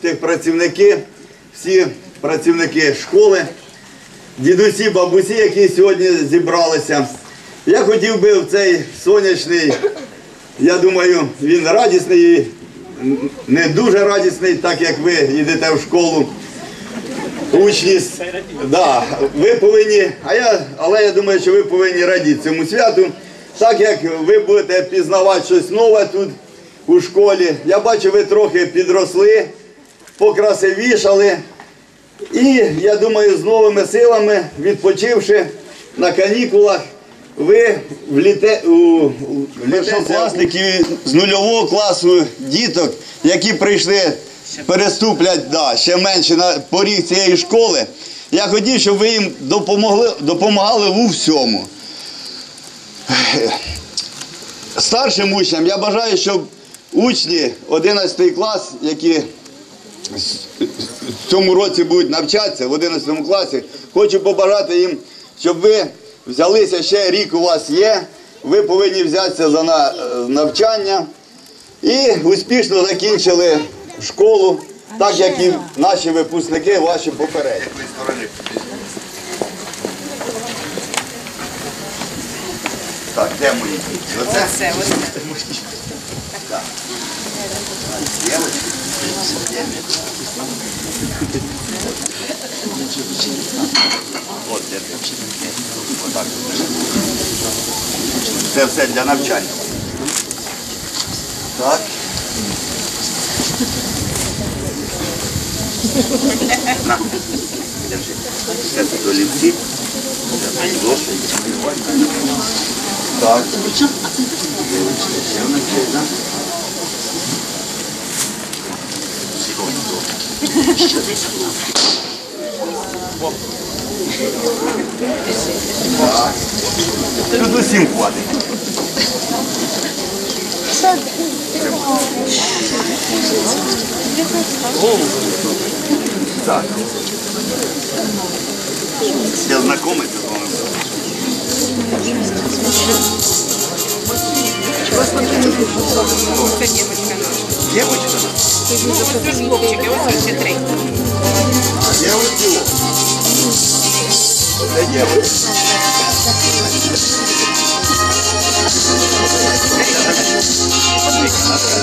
тих працівники, всі працівники школи, дідусі, бабусі, які сьогодні зібралися. Я хотів би в цей сонячний, я думаю, він радісний, не дуже радісний, так як ви йдете в школу. Учні, да, ви повинні, а я, але я думаю, що ви повинні радіти цьому святу, так як ви будете пізнавати щось нове тут у школі. Я бачу, ви трохи підросли, покрасивішали. І я думаю, з новими силами, відпочивши на канікулах, ви вліте у з нульового класу діток, які прийшли, переступлять да, ще менше на поріг цієї школи. Я хотів, щоб ви їм допомогли, допомагали у всьому. Старшим учням я бажаю, щоб учні 11 клас, які в цьому році будуть навчатися в 11 класі, хочу побажати їм, щоб ви взялися ще рік у вас є, ви повинні взятися за на- навчання і успішно закінчили школу, так як і наші випускники, ваші попередні. Так, де мої діти? Оце? Да. Девочки, с Вот, Вот так. Це все для навчання. Так. На. Держи. Це тут олівці. Це тут зошить. Так. А це так? є, да? Тут усім хватить. Так. Я знайомий з вами. Це дівчинка наша. Ну, вот пешкопчики, вот хитрый. А девочки? Вот для девочек. Thank.